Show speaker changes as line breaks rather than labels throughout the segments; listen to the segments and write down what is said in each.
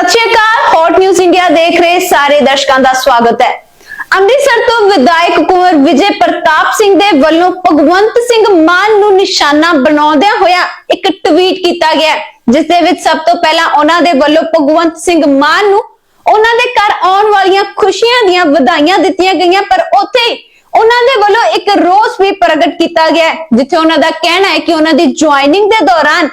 Sat Sri Akal. Hot news India ਦੇਖ ਰਹੇ ਸਾਰੇ ਦਰਸ਼ਕਾਂ ਦਾ ਸਵਾਗਤ ਹੈ। ਅੰਮ੍ਰਿਤਸਰ ਤੋਂ ਵਿਧਾਇਕ ਕੁੰਵਰ ਵਿਜੇ ਪ੍ਰਤਾਪ ਸਿੰਘ ਦੇ ਵੱਲੋਂ ਭਗਵੰਤ ਸਿੰਘ ਮਾਨ ਨੂੰ ਨਿਸ਼ਾਨਾ ਬਣਾਉਂਦਿਆਂ ਹੋਇਆ ਇੱਕ ਟਵੀਟ ਕੀਤਾ ਗਿਆ ਜਿਸ ਦੇ ਵਿੱਚ ਸਭ ਤੋਂ ਪਹਿਲਾਂ ਉਹਨਾਂ ਦੇ ਵੱਲੋਂ ਭਗਵੰਤ ਸਿੰਘ ਮਾਨ ਨੂੰ ਉਹਨਾਂ ਦੇ ਘਰ ਆਉਣ ਵਾਲੀਆਂ ਖੁਸ਼ੀਆਂ ਦੀਆਂ ਵਧਾਈਆਂ ਦਿੱਤੀਆਂ ਗਈਆਂ, ਪਰ ਉੱਥੇ ਉਹਨਾਂ ਦੇ ਵੱਲੋਂ ਇੱਕ ਰੋਸ ਵੀ ਪ੍ਰਗਟ ਕੀਤਾ ਗਿਆ ਜਿੱਥੇ ਉਹਨਾਂ ਦਾ ਕਹਿਣਾ ਹੈ ਕਿ ਉਹਨਾਂ ਦੀ ਜੁਆਇਨਿੰਗ ਦੇ ਦੌਰਾਨ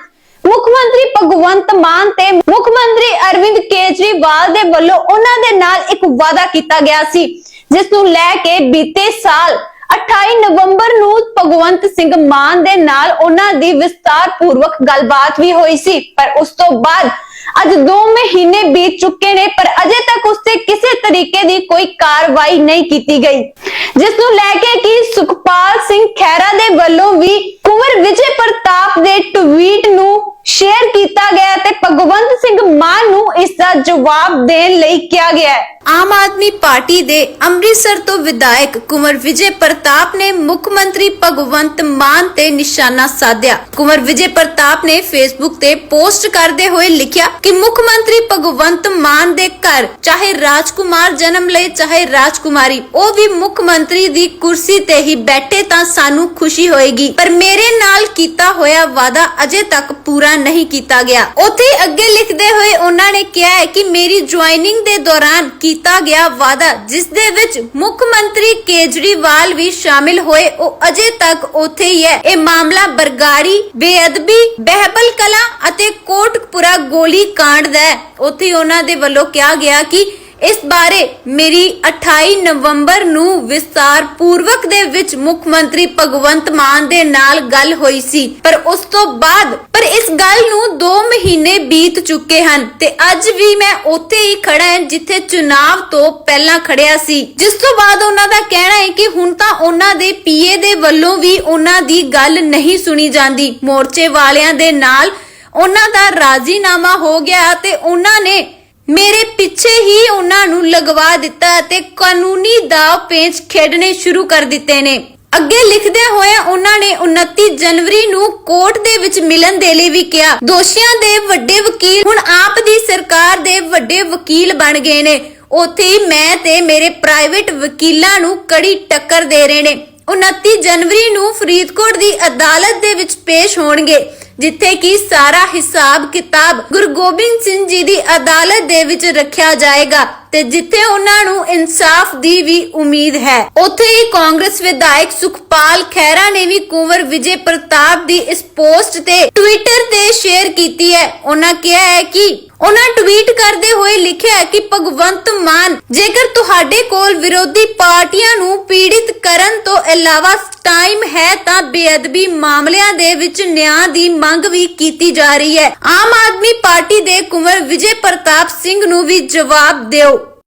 ਮੁੱਖ ਮੰਤਰੀ ਭਗਵੰਤ ਮਾਨ ਤੇ ਮੁੱਖ ਮੰਤਰੀ ਅਰਵਿੰਦ ਕੇਜਰੀਵਾਲ ਦੇ ਵੱਲੋਂ ਉਹਨਾਂ ਦੇ ਨਾਲ ਇੱਕ ਵਾਅਦਾ ਕੀਤਾ ਗਿਆ ਸੀ, ਜਿਸ ਨੂੰ ਲੈ ਕੇ ਬੀਤੇ ਸਾਲ 28 ਨਵੰਬਰ ਨੂੰ ਭਗਵੰਤ ਸਿੰਘ ਮਾਨ ਦੇ ਨਾਲ ਉਹਨਾਂ ਦੀ ਵਿਸਤਾਰ ਪੂਰਵਕ ਗੱਲਬਾਤ ਵੀ ਹੋਈ ਸੀ, ਪਰ ਉਸ ਤੋਂ ਬਾਅਦ ਅੱਜ 2 ਮਹੀਨੇ ਬੀਤ ਚੁੱਕੇ ਨੇ, ਪਰ ਅਜੇ ਤੱਕ ਉਸ ਤੇ ਕਿਸੇ ਤਰੀਕੇ ਦੀ ਕੋਈ ਕਾਰਵਾਈ ਨਹੀਂ ਕੀਤੀ ਗਈ। ਜਿਸ ਨੂੰ ਲੈ ਕੇ ਕਿ ਸੁਖਪਾਲ ਸਿੰਘ ਖਹਿਰਾ ਦੇ ਵੱਲੋਂ ਵੀ ਕੁਵਰ ਵਿਜੇ ਪ੍ਰਤਾਪ ਦੇ ਸ਼ੇਅਰ ਕੀਤਾ ਗਿਆ ਤੇ ਭਗਵੰਤ ਸਿੰਘ ਮਾਨ ਨੂੰ ਇਸ ਦਾ ਜਵਾਬ ਦੇਣ ਲਈ ਕਿਹਾ ਗਿਆ ਹੈ।
ਆਮ ਆਦਮੀ ਪਾਰਟੀ ਦੇ ਅੰਮ੍ਰਿਤਸਰ ਤੋਂ ਵਿਧਾਇਕ ਕੁੰਵਰ ਵਿਜੇ ਪ੍ਰਤਾਪ ਨੇ ਮੁੱਖ ਮੰਤਰੀ ਭਗਵੰਤ ਮਾਨ ਤੇ ਨਿਸ਼ਾਨਾ ਸਾਧਿਆ। ਕੁੰਵਰ ਵਿਜੇ ਪ੍ਰਤਾਪ ਨੇ ਫੇਸਬੁੱਕ ਤੇ ਪੋਸਟ ਕਰਦੇ ਹੋਏ ਲਿਖਿਆ ਕਿ ਮੁੱਖ ਮੰਤਰੀ ਭਗਵੰਤ ਮਾਨ ਦੇ ਘਰ, ਚਾਹੇ ਰਾਜਕੁਮਾਰ ਜਨਮ ਲਏ, ਚਾਹੇ ਰਾਜਕੁਮਾਰੀ, ਉਹ ਵੀ ਮੁੱਖ ਮੰਤਰੀ ਦੀ ਕੁਰਸੀ ਤੇ ਹੀ ਬੈਠੇ ਤਾਂ ਸਾਨੂੰ ਖੁਸ਼ੀ ਹੋਏਗੀ। ਪਰ ਮੇਰੇ ਨਾਲ ਕੀਤਾ ਹੋਇਆ ਵਾਅਦਾ ਅਜੇ ਤੱਕ ਪੂਰਾ ਨਹੀਂ ਕੀਤਾ ਗਿਆ। ਉੱਥੇ ਹੀ ਅੱਗੇ ਲਿਖਦੇ ਹੋਏ ਉਹਨਾਂ ਨੇ ਕਿਹਾ ਹੈ ਕਿ ਮੇਰੀ ਜੁਆਇਨਿੰਗ ਦੇ ਦੌਰਾਨ ਕੀਤਾ ਗਿਆ ਵਾਅਦਾ, ਜਿਸ ਦੇ ਵਿੱਚ ਮੁੱਖ ਮੰਤਰੀ ਕੇਜਰੀਵਾਲ ਵੀ ਸ਼ਾਮਿਲ ਹੋਏ। ਉਹ ਅਜੇ ਤੱਕ ਉੱਥੇ ਹੀ ਹੈ। ਇਹ ਮਾਮਲਾ ਬਰਗਾੜੀ, ਬੇਅਦਬੀ, ਬਹਿਬਲ ਕਲਾ ਅਤੇ ਕੋਟਕਪੁਰਾ ਗੋਲੀ ਕਾਂਡ ਦਾ ਹੈ। ਉੱਥੇ ਹੀ ਉਹਨਾਂ ਦੇ ਵੱਲੋਂ ਕਿਹਾ ਗਿਆ ਕਿ ਇਸ ਬਾਰੇ ਮੇਰੀ 28 ਨਵੰਬਰ ਨੂੰ ਵਿਸਤਾਰ ਪੂਰਵਕ ਦੇ ਵਿੱਚ ਮੁੱਖ ਮੰਤਰੀ ਭਗਵੰਤ ਮਾਨ ਦੇ ਨਾਲ ਗੱਲ ਹੋਈ ਸੀ। ਪਰ ਉਸ ਤੋਂ ਬਾਅਦ, ਪਰ ਇਸ ਗੱਲ ਨੂੰ 2 ਮਹੀਨੇ ਬੀਤ ਚੁੱਕੇ ਹਨ ਤੇ ਅੱਜ ਵੀ ਮੈਂ ਉੱਥੇ ਹੀ ਖੜਾ ਹਾਂ ਜਿੱਥੇ ਚੁਣਾਵ ਤੋਂ ਪਹਿਲਾਂ ਖੜਿਆ ਸੀ। ਜਿਸ ਤੋਂ ਬਾਅਦ ਉਹਨਾਂ ਦਾ ਕਹਿਣਾ ਹੈ ਕਿ ਹੁਣ ਤਾਂ ਉਹਨਾਂ ਦੇ ਪੀਏ ਦੇ ਵੱਲੋਂ ਵੀ ਉਹਨਾਂ ਦੀ ਗੱਲ ਨਹੀਂ ਸੁਣੀ ਜਾਂਦੀ। ਮੋਰਚੇ ਵਾਲਿਆਂ ਦੇ ਨਾਲ ਉਹਨਾਂ ਦਾ ਰਾਜ਼ੀਨਾਮਾ ਹੋ ਗਿਆ ਤੇ ਉਹਨਾਂ ਨੇ ਮੇਰੇ ਪਿੱਛੇ ਹੀ ਉਹਨਾਂ ਨੂੰ ਲਗਵਾ ਦਿੱਤਾ ਅਤੇ ਕਾਨੂੰਨੀ ਦਾਅ ਪੇਚ ਖੇਡਣੇ ਸ਼ੁਰੂ ਕਰ ਦਿੱਤੇ ਨੇ। ਅੱਗੇ ਲਿਖਦੇ ਹੋਏ ਉਹਨਾਂ ਨੇ 29 ਜਨਵਰੀ ਨੂੰ ਕੋਰਟ ਦੇ ਵਿੱਚ ਮਿਲਣ ਦੇ ਲਈ ਵੀ ਕਿਹਾ। ਦੋਸ਼ੀਆਂ ਦੇ ਵੱਡੇ ਵਕੀਲ ਹੁਣ ਆਪ ਦੀ ਸਰਕਾਰ ਦੇ ਵੱਡੇ ਵਕੀਲ ਬਣ ਗਏ ਨੇ। ਉੱਥੇ ਮੈਂ ਤੇ ਮੇਰੇ ਪ੍ਰਾਈਵੇਟ ਵਕੀਲਾਂ ਨੂੰ ਕੜੀ ਟੱਕਰ ਦੇ ਰਹੇ ਨੇ। 29 ਜਨਵਰੀ ਨੂੰ ਫਰੀਦਕੋਟ ਦੀ ਅਦਾਲਤ ਦੇ ਵਿੱਚ ਪੇਸ਼ ਹੋਣਗੇ। ਜਿੱਥੇ ਕਿ ਸਾਰਾ ਹਿਸਾਬ ਕਿਤਾਬ ਗੁਰੂ ਗੋਬਿੰਦ ਸਿੰਘ ਜੀ ਦੀ ਅਦਾਲਤ ਦੇ ਵਿੱਚ ਰੱਖਿਆ ਜਾਏਗਾ ਤੇ ਜਿੱਥੇ ਉਹਨਾਂ ਨੂੰ ਇਨਸਾਫ ਦੀ ਵੀ ਉਮੀਦ ਹੈ। ਉੱਥੇ ਹੀ ਕਾਂਗਰਸ ਵਿਧਾਇਕ ਸੁਖਪਾਲ ਖਹਿਰਾ ਨੇ ਵੀ ਕੁੰਵਰ ਵਿਜੇ ਪ੍ਰਤਾਪ ਦੀ ਇਸ ਪੋਸਟ ਤੇ ਟਵਿੱਟਰ ਤੇ ਸ਼ੇਅਰ ਕੀਤੀ ਹੈ। ਉਹਨਾਂ ਕਿਹਾ ਹੈ ਕਿ ਉਹਨਾਂ ਟਵੀਟ ਕਰਦੇ ਹੋਏ ਲਿਖਿਆ ਕਿ ਭਗਵੰਤ ਮਾਨ ਜੇਕਰ ਤੁਹਾਡੇ ਕੋਲ ਵਿਰੋਧੀ ਪਾਰਟੀਆਂ ਨੂੰ ਪੀੜਿਤ ਕਰਨ ਤੋਂ ਇਲਾਵਾ ਟਾਈਮ ਹੈ ਤਾਂ ਬੇਅਦਬੀ ਮਾਮਲਿਆਂ ਦੇ ਵਿੱਚ ਨਿਆਂ ਦੀ ਮੰਗ ਵੀ ਕੀਤੀ ਜਾ ਰਹੀ ਹੈ। ਆਮ ਆਦਮੀ ਪਾਰਟੀ ਦੇ ਕੁੰਵਰ ਵਿਜੇ ਪ੍ਰਤਾਪ ਸਿੰਘ ਨੂੰ ਵੀ ਜਵਾਬ ਦਿਓ।